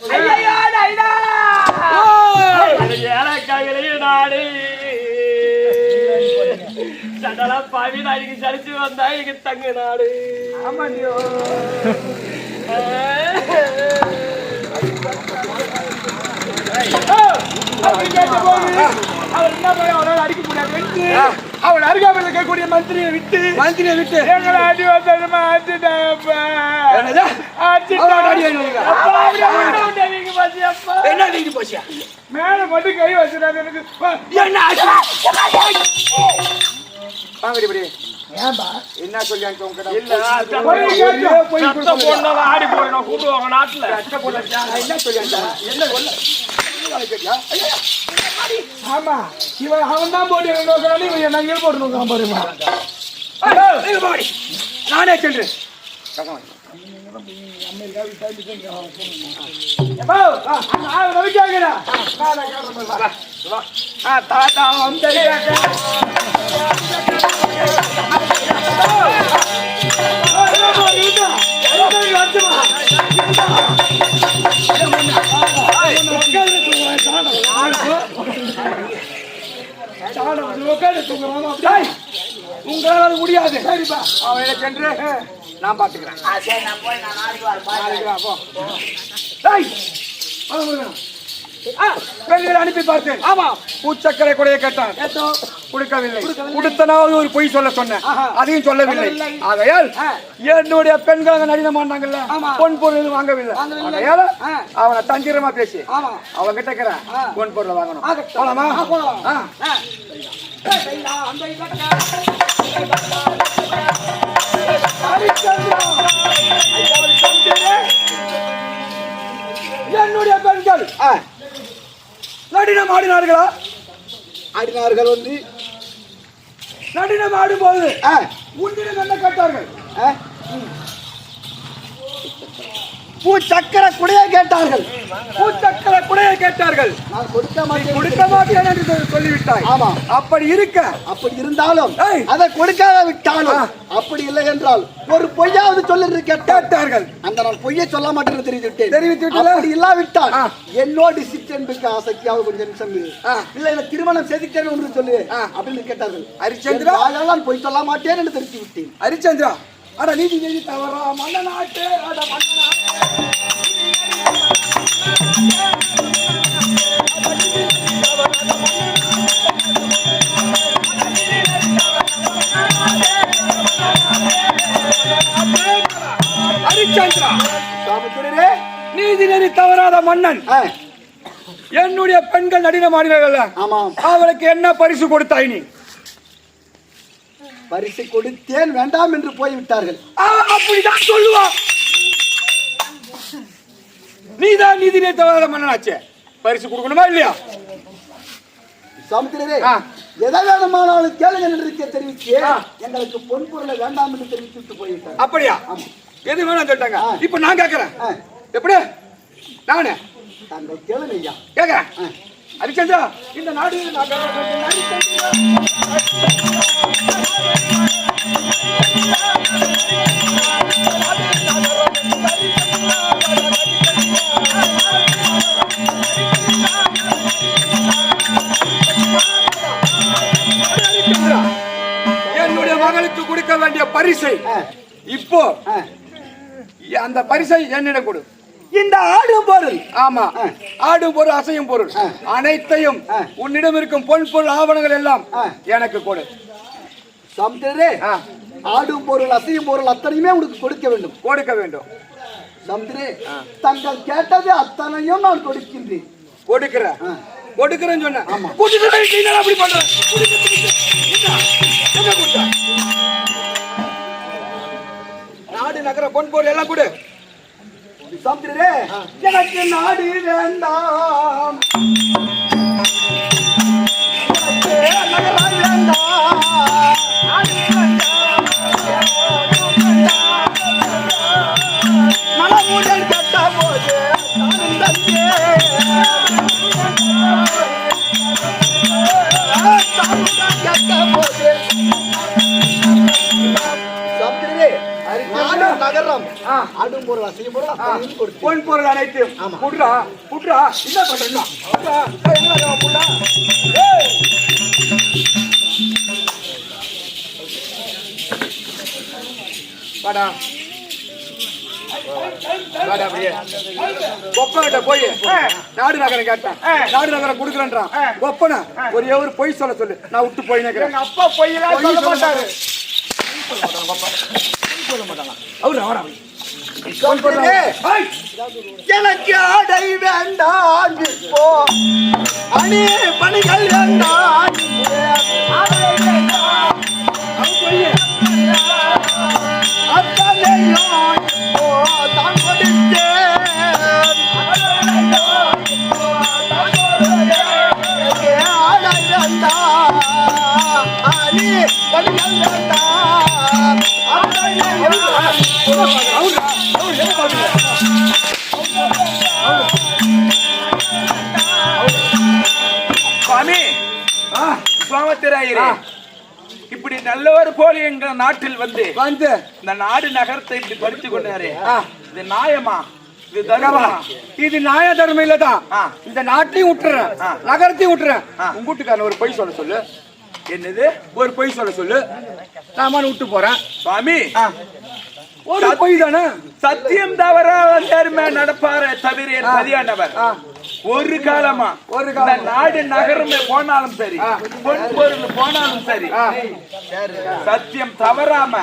ஐயையோ, நைனா! பாவி நாளைக்கு சலிச்சு வந்தா இங்க தங்க நாடு. கேட்டபோது, அவர் என்ன பண்ண அவரால் அடிக்க முடியாது விட்டு, அவன் அருகாமையில் இருக்கக்கூடிய மந்திரியை விட்டு மந்திரியை விட்டு. எங்களை அடி வந்ததுமா அடிச்சிட்டாங்கப்பா. என்னது? மேல மட்டும் கை எனக்கு. என்ன ஆச்சு? வாங்கடி என்ன சொல்லி ஆடி போடணும் கூப்பிடுவாங்க நாட்டுல. என்ன சொல்லி? என்ன சொல்ல? என்ன வேலை கேட்டியா? ஐயா, ஆமா இவன் அவன் தான் போட்டு நோக்கிறான் இவன் என்ன இங்கே போட்டு நோக்கிறான் பாருமா. நீங்க போங்கடி. நானே. ரவிக்காங்கடா தாத்தா வந்து முடியாது சரிப்பா அவனை சென்று நான் பாத்துக்கிறேன் நாளைக்கு வா, போ. டேய், வாங்க முருகா. வெளியில் அனுப்பி பார்த்தேன் ஆமா பூச்சக்கரை கொடையை கேட்டான் கொடுக்கவில்லை கொடுத்தனாவது ஒரு பொய் சொல்ல சொன்னேன் அதையும் சொல்லவில்லை. ஆகையால். என்னுடைய பெண்கள் அங்க நடினம் பண்ணாங்கல்ல ஆமா. பொன் பொருள் வாங்கவில்லை வாங்கவில்லை. ஆகையால். அவனை தந்திரமா பேசி ஆமா அவன் கிட்ட இருக்கிறேன். பொன் பொருளை வாங்கணும். போலாமா ஆ, போலாம். என்னுடைய பெண்கள். நடினம் ஆடினார்களா? ஆடினார்கள் வந்து. நடினம் ஆடும்போது உன்னிடம் என்ன கேட்டார்கள்? ஆ. பூ சக்கர குடையை கேட்டார்கள். பூச்சக்கரை குடையை கேட்டார்கள். நான் கொடுக்க மாட்டேன். கொடுக்க மாட்டேன் என்று சொல்லி- சொல்லிவிட்டாய் ஆமா. அப்படி இருக்க. அப்படி இருந்தாலும். அதை கொடுக்காத விட்டாலும். அப்படி இல்லை என்றால் ஒரு பொய்யாவது சொல்லி கேட்டார் கேட்டார்கள் அந்த நான் பொய்யை சொல்ல மாட்டேன் தெரிவித்து விட்டேன் தெரிவித்து விட்டீங்களா? அப்படி இல்லாவிட்டால். என்னோடு சிற்றன்புக்கு ஆசைக்காக கொஞ்சம் நிமிஷம். இல்ல இந்த திருமணம் செய்துக்கிறேன் என்று சொல்லு. அப்படின்னு கேட்டார்கள் ஹரிச்சந்திரா? நான் பொய் சொல்ல மாட்டேன் என்று தெரிவித்து விட்டேன் ஹரிச்சந்திரா அட நீதி நீதி தவறா மன்னநாட்டு அட மன்னநாட்டு ஹரிச்சந்திரா சாமித்திரரே, நீதி நெறி தவறாத மன்னன். என்னுடைய பெண்கள் நடினம் ஆடினார்கள் ஆமாம். அவளுக்கு என்ன பரிசு கொடுத்தாய் நீ? பரிசு கொடுத்தேன் வேண்டாம் என்று போய்விட்டார்கள். அப்படிதான் சொல்லுவான். நீதான் நீதி நெறி தவறாத மன்னனாச்சே. பரிசு கொடுக்கணுமா இல்லையா? சாமித்திரரே. எதை வேணுமானாலும் கேளுங்க என்று தெரிவித்து. எங்களுக்கு பொன் பொருளை வேண்டாம் என்று தெரிவித்து விட்டு போய்விட்டார் அப்படியா? எது வேணாம் சொல்லிட்டாங்க. இப்ப நான் கேக்குறேன் ஆ. எப்படி நானே ஆ. ஹரிச்சந்திரா இந்த நாடு என்னுடைய மகளுக்கு கொடுக்க வேண்டிய பரிசை. இப்போ. அந்த பரிசை என்னிடம் கொடு. இந்த ஆடும் பொருள். ஆமா ஆடும் பொருள் அசையும் பொருள். அனைத்தையும். உன்னிடம் இருக்கும் பொன் பொருள் ஆவணங்கள் எல்லாம். எனக்கு கொடு. சமுத்திரரே ஆ. ஆடும் பொருள் அசையும் பொருள் அத்தனையுமே உனக்கு கொடுக்க வேண்டும். கொடுக்க வேண்டும். சமுத்திரே தங்கள் கேட்டது அத்தனையும் நான் கொடுக்கின்றேன். கொடுக்கிற. ஆ. கொடுக்கிறேன்னு சொன்னேன் கொடுக்கிறேன், நீ என்னடா அப்படி பண்ற? நகர பொன் பொருள் எல்லாம் கொடு. சமுத்திரரே எனக்கு நாடு வேண்டாம். ஆ. ஆடும் பொருள் அசையும் பொருள் பொன் பொருள் அனைத்தும் புட்ரா புட்ரா என்ன பண்றா வாடா. கொப்பங்கிட்ட போய் நாடு நகரம் கேட்டேன். நாடு நகரம் கொடுக்குறேன்றான். கொப்பன ஒரே ஒரு பொய் சொல்ல சொல்லு. நான் விட்டு போய் நிக்கிறேன் எங்க அப்பா பொய்யெல்லாம் சொல்ல மாட்டாரு. அவரு அவரா எனக்கு ஆடை வேண்டாம் இப்போ அணி பணிகள் வேண்டாம் சுவாமத்திராயிரே இப்படி நல்லவர் போல எங்க நாட்டில் வந்து வந்து இந்த நாடு நகரத்தை இப்படி பறித்து கொண்டாரே. இது நியாயமா? இது தர்மமா? இது நியாய தர்மம் இல்லதான். இந்த நாட்டையும் விட்டுறேன். நகரத்தையும் விட்டுறேன். உங்க வீட்டுக்காரன் ஒரு பொய் சொல்ல சொல்லு. என்னது? ஒரு பொய் சொல்ல சொல்லு. நாம விட்டு போறேன். சுவாமி ஒரு பொய் தானே? சத்தியம் நேர்மை நடப்பார தவிர ஆ. ஒரு காலமா ஒரு காலமா. நாடு நகரமே போனாலும் சரி. பொன் பொருள் போனாலும் சரி. சத்தியம் தவறாம.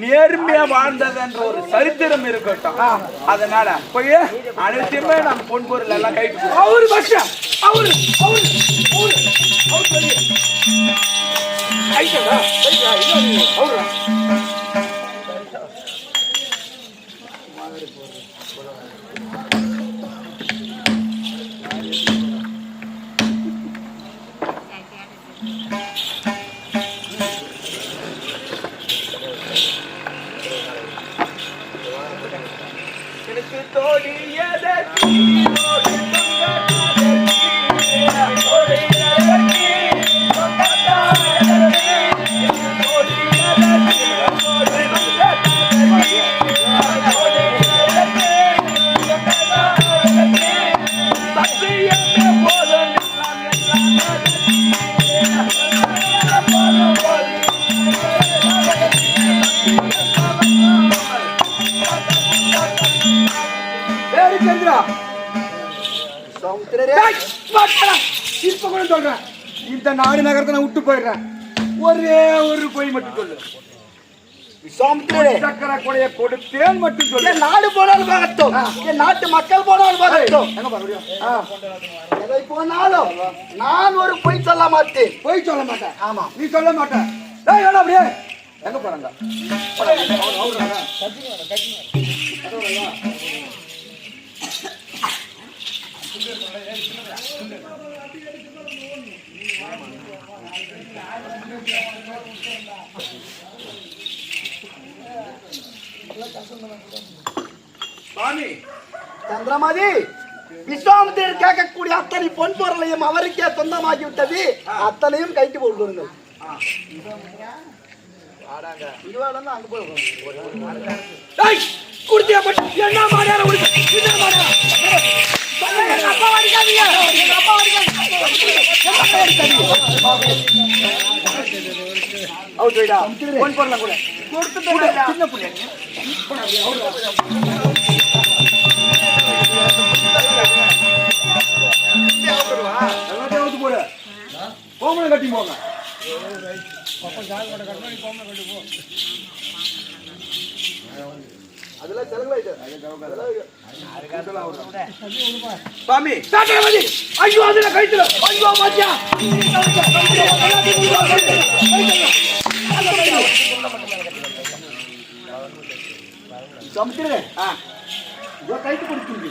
நேர்மையா வாழ்ந்தது என்ற ஒரு சரித்திரம் இருக்கட்டும். அதனால போய் அனைத்தையுமே நம்ம பொன் பொருள் எல்லாம் கைட்டு அவரு பக்ஷ அவரு அவரு அவரு அவரு இப்ப கூட சொல்றேன். இந்த நாடு நகரத்தை நான் விட்டு போயிடுறேன். ஒரே ஒரு பொய் மட்டும் சொல்லு. சமுத்திரரே சக்கரை கொடைய கொடுத்தேன் மட்டும் சொல்லு. நாடு போனாலும் பார்க்கட்டும். என் நாட்டு மக்கள் போனாலும் பார்க்கட்டும். எதை போனாலும் நான் ஒரு பொய் சொல்ல மாட்டேன். பொய் சொல்ல மாட்டேன். ஆமா. நீ சொல்ல மாட்டேன். அப்படியே. எங்க போறாங்க? சுவாமி. சந்திரமதி விஸ்வாமித்திரர் கேட்கக்கூடிய அத்தனை பொன் பொருளையும் அவருக்கே சொந்தமாகி விட்டது அத்தனையும் கைட்டு. டேய் குடுத்தியா மட்டும் என்ன மாடார உனக்கு என்ன மாடார எங்க அப்பா கூட. கோமலை கட்டி அதெல்லாம் செலவாயிட்டு சுவாமி சாத்திரமதி ஐயோ அதுல கைத்துல ஐயோ மாத்தியா சமுத்திரே கைத்து கொடுத்து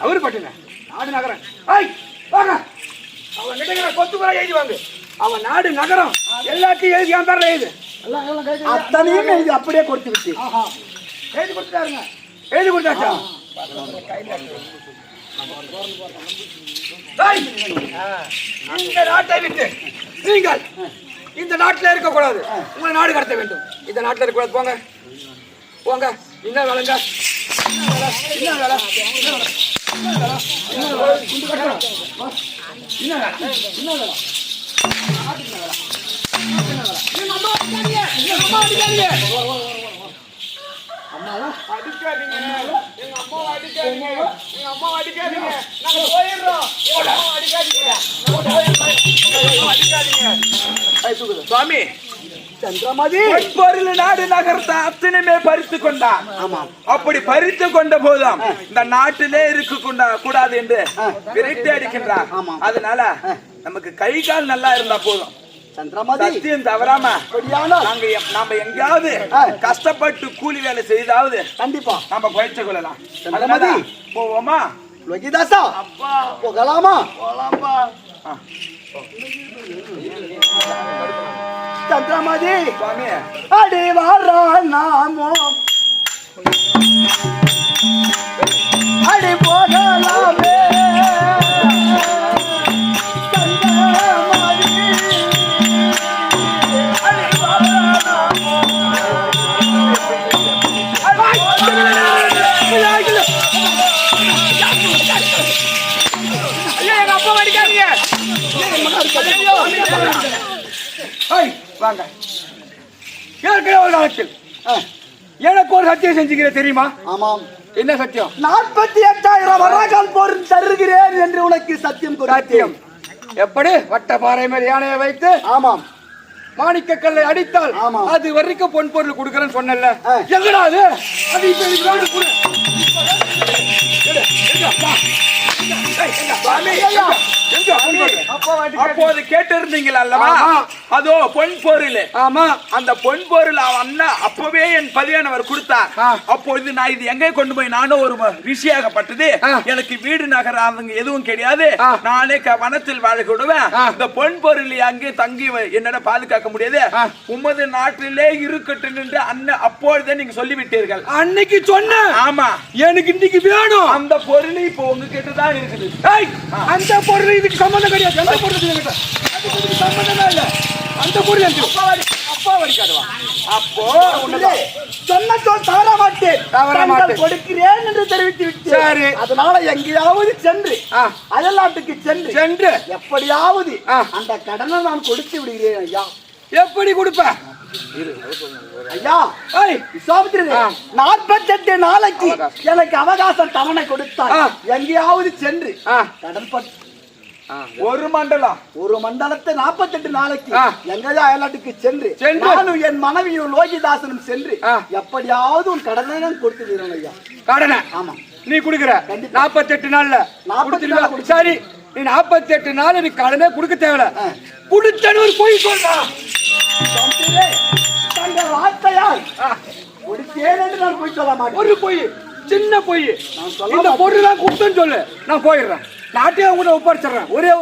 அவரு பட்டுங்க. நாடு நகரம். ஐய் வாங்க. அவன் கிட்ட கொத்து கூட எழுதி வாங்க. அவன் நாடு நகரம். எல்லாத்தையும் எழுதி என் பேர்ல எழுது. அத்தனையும் எழுதி அப்படியே கொடுத்து விட்டு எழுதி கொடுத்துட்டாருங்க எழுதி கொடுத்தாச்சா இந்த நாட்டை விட்டு நீங்கள் இந்த நாட்டில் இருக்கக்கூடாது உங்களை நாடு கடத்த வேண்டும் இந்த நாட்டில் இருக்கக்கூடாது போங்க போங்க என்ன வேலைங்க என்ன வேலை என்ன வேலை என்ன வேலை என்ன வேலை என்ன வேலை குண்டு கட்டுறோம் வா. என்ன வேலை என்ன வேலை அடிக்காதீங்க. எங்க அம்மாவை அடிக்காதீங்க. எங்க அம்மாவை அடிக்காதீங்க. நாங்க போயிடுறோம். எங்க அம்மாவை அடிக்காதீங்க. நாங்க போயிடுறோம். எங்க அம்மாவை அடிக்காதீங்க. சுவாமி. சந்திரமதி. நாடு நகரத்தை அத்தனையுமே பறித்து கொண்டான். ஆமாம். அப்படி பறித்து கொண்ட போதும் இந்த நாட்டிலே இருக்க கொண்ட- கூடாது என்று விரட்டி அடிக்கின்றார். அதனால நமக்கு கை கால் நல்லா இருந்தா போதும். சந்திரமதி. சத்தியம் தவறாம நாங்க நாம எங்கேயாவது. கஷ்டப்பட்டு கூலி வேலை செய்தாவது கண்டிப்பா. நாம பயிற்சி கொள்ளலாம். சந்திரமதி. போவோமா? லோகிதாசா போகலாமா? ஆ. சந்திரமதி. அடி வாரா நாமோ. அடி போகலாமே வாங்க. ஏற்கனவே ஒரு காலத்தில் எனக்கு ஒரு சத்தியம் செஞ்சுக்கிற தெரியுமா? ஆமாம். என்ன சத்தியம்? நாற்பத்தி எட்டாயிரம் வராகால் போர் தருகிறேன் என்று உனக்கு சத்தியம் சத்தியம். எப்படி? வட்ட பாறை மேல் யானையை வைத்து ஆமாம். மாணிக்க கல்லை அடித்தால் ஆமா. அது வரைக்கும் பொன் பொருள் கொடுக்கறேன்னு சொன்னல. எங்கடா அது? அது இப்ப அப்போது கேட்டிருந்தீங்களா அல்லவா. அதோ பொன் பொருள் ஆமா அந்த பொன் பொருள் அவன் அண்ணா அப்பவே என் பதியானவர் கொடுத்தார். அப்பொழுது நான் இது எங்கே கொண்டு போய் நானும் ஒரு ரிஷியாகப்பட்டது. எனக்கு வீடு நகரம் அவங்க எதுவும் கிடையாது. நானே வனத்தில் வாழ விடுவேன் ஆ. இந்த பொன் பொருள் அங்கே தங்கி என்னிடம் பாதுகாக்க முடியாது. உமது நாட்டிலே இருக்கட்டும் என்று அண்ணன் அப்பொழுதே நீங்க சொல்லிவிட்டீர்கள் அன்னைக்கு சொன்ன ஆமா எனக்கு இன்னைக்கு வேணும். அந்த பொருள் இப்போ உங்ககிட்ட தான் இருக்குது. அந்த பொருள் இதுக்கு சம்பந்தம் கிடையாது. அந்த பொருள் இதுக்கு சம்பந்தமே இல்ல. அந்த பொருள் எனக்கு அப்பா வடிக்காதுவா அப்போ சொன்ன சொல் தவற மாட்டேன் தவற மாட்டேன். கொடுக்கிறேன் என்று தெரிவித்து விட்டேன் சரி. அதனால எங்கேயாவது சென்று. அயல்நாட்டுக்கு சென்று சென்று. எப்படியாவது. அந்த கடனை நான் கொடுத்து விடுகிறேன் ஐயா. எப்படி கொடுப்ப? ஐயா. நாற்பத்தெட்டு நாளைக்கு எனக்கு அவகாசம் தவணை கொடுத்தால் ஆ. எங்கேயாவது சென்று ஆ. கடன் பட் ஒரு மண்டலம் ஒரு மண்டலத்தை நாற்பத்தெட்டு நாளைக்கு ஆ. எங்கேயா அயல்நாட்டுக்கு சென்று. நானும் என் மனைவியும் லோகிதாசனும் சென்று. எப்படியாவது உன் கடனை கொடுத்து ஐயா கடனை ஆமா நீ குடுக்குற. நாற்பத்தெட்டு நாள்ல 48 கொடுத்துருவ. நாள் கொடுத்து- சரி நீ நாற்பத்தெட்டு நாள் நீ கடனே கொடுக்க தேவையில்ல. குடுத்தனு ஒரு பொய் சொல்றா சுவாமியே, தங்கள் வார்த்தையால் கொடுத்தேன் என்று நான் போய் சொல்ல மாட்டேன். ஒரு பொய் சின்ன பொய். இந்த. பொருள் தான் கொடுத்தேன்னு சொல்லு. நான் போயிடுறேன். நாட்டையும் கூட ஒப்படைச்சிடுறேன். ஒரே ஒரு